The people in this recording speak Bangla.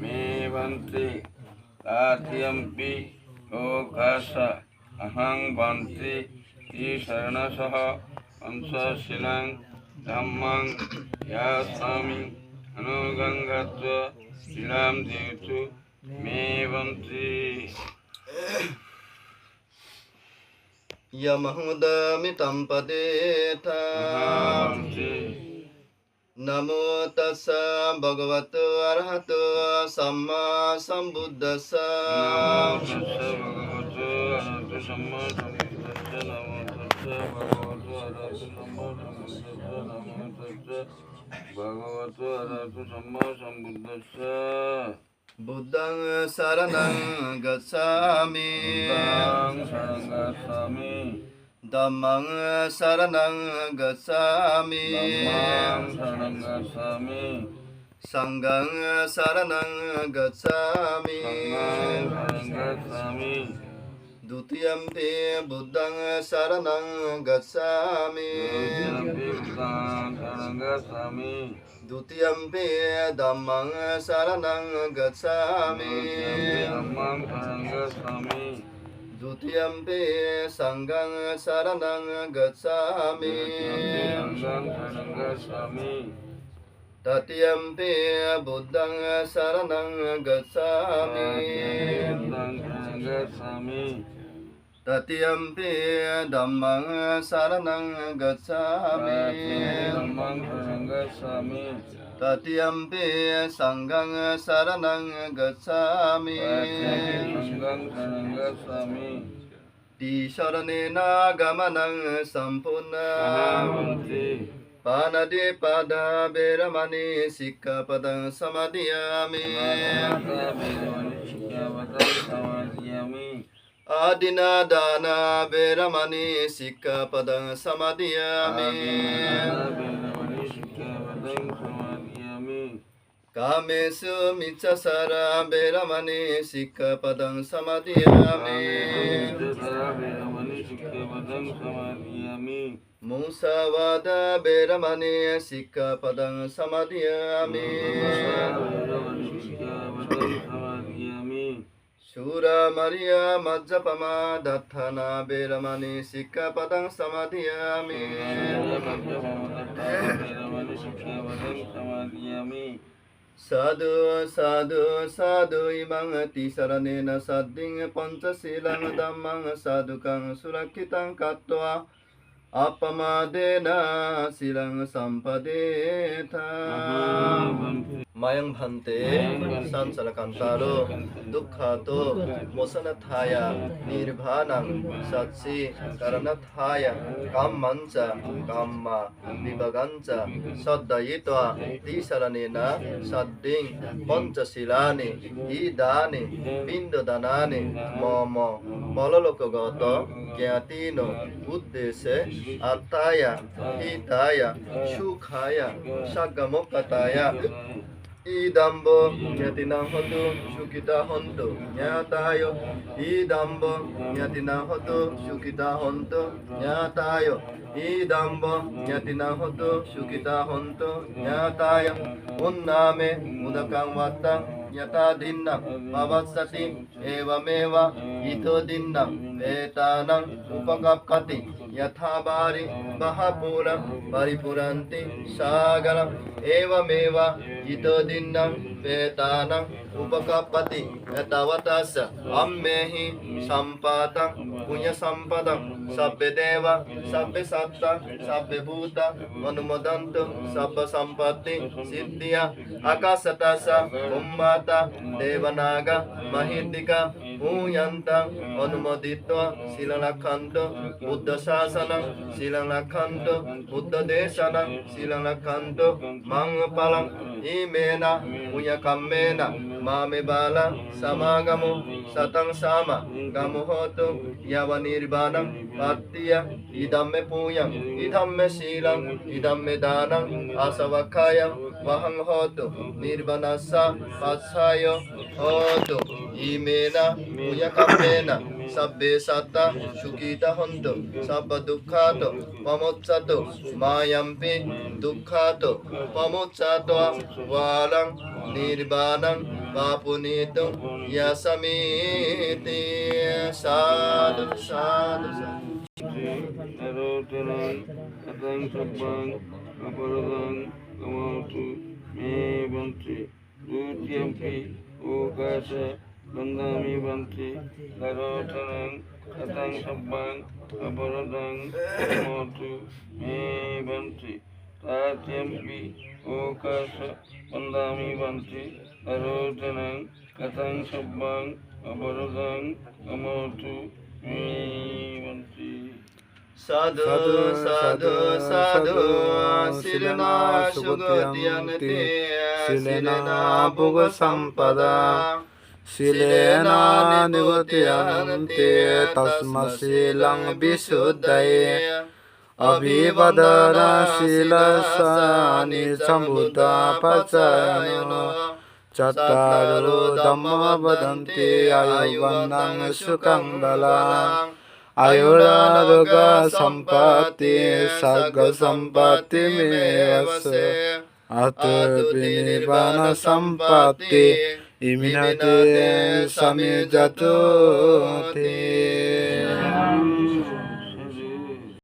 मे भन्ते तात्यम्पि लोकाश अहं भन्ते ईशरणसः पंचशिलां धम्मं यास्वामि अनुगङ्गत्व शिलां देतु मे भन्ते यमहुदमितं पदेथ भन्ते नमो तस्स भगवतो अरहतो सम्मा सम्बुद्धस्स। भगवतो अरहतु सम्मा सम्बुद्धस्य बुद्धं शरणं गच्छामि। शरणं गच्छामि। Dhammang saranang gacchami Dhammang saranang gacchami Sanghang saranang gacchami Sanghang saranang gacchami Dutiyam te buddhang saranang gacchami Dutiyam te buddhang saranang gacchami Dutiyam te dhammang saranang gacchami Dutiyam te dhammang saranang gacchami Dutiyampi sanggang saranang gacami Dutiyampi saranang. Tatiyampi buddhang saranang gacami Tatiyampi saranang gacami गच्छामि संघं शरणं गच्छामि शरणेन गमनं सम्पूर्ण भवन्ति पानदि पद बेरमणि सिक्खपदं समादयामि समाधियामि आदिना दान बेरमणि सिक्खपदं समादयामि కామేశు మిచ్చ సరా బేరమణి సిక్క పదం సమధియామి మూసవాద బేరమణి సిక్క పదం సమధియామి සූරාමරියා මජ්ජපමා දත්හනා බේරමණී සික්ඛපදං සමාදියාමි සාදු සාදු සාදු ඉමං තිසරණේන සද්දින් පංචශීලං ධම්මං සාදුකං සුරක්ෂිතං කତ୍වා අපමාදේන සීලං සම්පදේතා মায়ং ভান্তে সঞ্চলকান্তারো দুঃখাত মোসনথায় নির্ভাণং সৎসি করণথায় কাম্যঞ্চ কাম্যা বিভগঞ্চ সদ্দয়িত্বা ত্রিশরণেন সদ্দিং পঞ্চশীলানি ইদানি বিন্দদানানি মম পরলোকগত জ্ঞাতিন উদ্দেশ্যে আত্মায় হিতায় সুখায় সগমকতায় ইদম্ব জ্ঞাতিনা হতো সুখিতা হন্ত জ্ঞাতায় ইদম্ব জ্ঞাতিনা হতো সুখিতা হন্ত জ্ঞাতায় ইদম্ব জ্ঞাতিনা হতো সুখিতা হন্ত জ্ঞাতায় উন্নামে মুদকাং ওয়াত্তাং यथा दिन्नं भवत्सति एवमेव इतो ඒතානං උපගක්කති යථාබාරි මහපූර පරිපුරන්ති සාගර ඒව මේවා හිතෝදින්නම් වේතානං උපකප්පති යතවතස්ස අම්මේහි සම්පාතං පුඤ්ඤ සම්පදං සබ්බ දේව සබ්බ සත්ත සබ්බ භූත මනුමදන්ත සබ්බ සම්පatti සිද්ධිය අකසතස උම්මාත දේවනාග මහින්దిక आकाशतस उम्माता देवनाग महिन्दिका पूयन्तं अनुमोदित्वा शिललखन्तु बुद्धशासनं शिललखन्तु बुद्धदेशनं शिललखन्तु मङ्गफलं इमेन पुण्यकम्मेन मामे बाला समागमो सतं साम गमो होतु यवनिर्वाणं पत्य इदं मे पूयम् इदं मे शीलम् इदं मे दानम् असवखायं वहं होतु निर्वनस्स पत्साय होतु ইমেনা মুয়াকাম্মেনা সাব্বে সাতা সুকিতা হন্ত সাব্ব দুঃখাত পমোৎসাত মায়াম্পে দুঃখাত পমোৎসাত ওয়ালাং নির্বাণং পাপুনিত ইয়াসমিতে সাধু সাধু সাধু ও কাশা बंदामी बन्ति धरोतरं कतं सबं अपरदं मोतु मे बन्ति तात्यम्पि ओकस बंदामी बन्ति धरोतरं कतं सबं अपरदं मोतु मे बन्ति साधु साधु साधु शिरना सुगत्यनते शिरना भुग संपदा সাধু সাধু শিলনা সুগতিয়ানতে শিলনা ভোগ সম্পদা শিলেনা নিগতিয়ান্তে তস্মশীলং বিশুদ্ধয়ে অভিবদনা শিলসানি সম্বুদ্ধা পচয়ন চত্তারো ইমিনতে সমি যতো